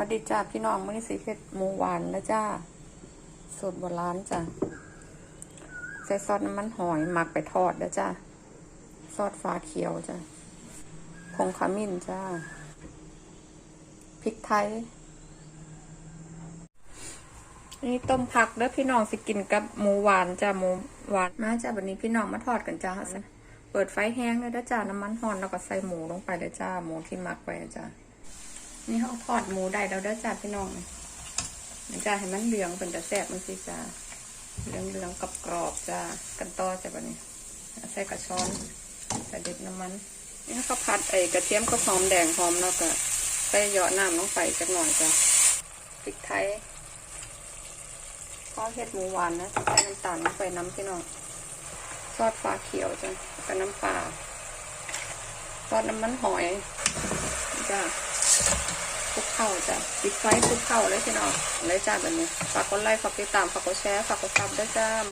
วัสดีจ้าพี่น้องมื้อนี้สิเฮ็ดหมูหวานนะจ้าสูตรโบราณจ้าใส่ซอสน้ำมันหอยหมักไปทอดนะจ้าซอสฟ้าเขียวจ้าผงขมิ้นจ้าพริกไทยนี่ต้มผักเด้อพี่น้องสิกินกับหมูหวานจ้าหมูหวานมาจ้าวันนี้พี่น้องมาทอดกันจ้าเปิดไฟแห้งเลยนะจ้าน้ำมันหอนแล้วก็ใส่หมูลงไปเลยจ้าหมูที่หมักไว้จ้า นี่เขาทอดหมูได้แล้วเด้อจ้าพี่น้องเดี๋ยจ้าให้มันเหลืองเป็นจะแซ่บมันสิจ้าเหลืองเหลืองกับกรอบจ้ากันต่อจ้าแบบนี้ใส่กระชอนใส่เด็ดน้ำมันนี่เขาผัดไอ้กระเทียมก็หอมแดงหอมแล้วก็ใส่เหยาะน้ำลงไปจักหน่อยจ้าพริกไทยข้าวเห็ดหมูหวานนะใส่น้ำตาลลงไปน้ำพี่น้องซอสฟ้าเขียวจ้ากับน้ำปลาซอสน้ำมันหอย เข้าจ้ะปิดไฟคลุกเข้าเลยพี่น้องเลยจ้าแบบนี้ ฝากกดไลค์ ฝากติดตาม ฝากกดแชร์ ฝากกดซับด้วยจ้า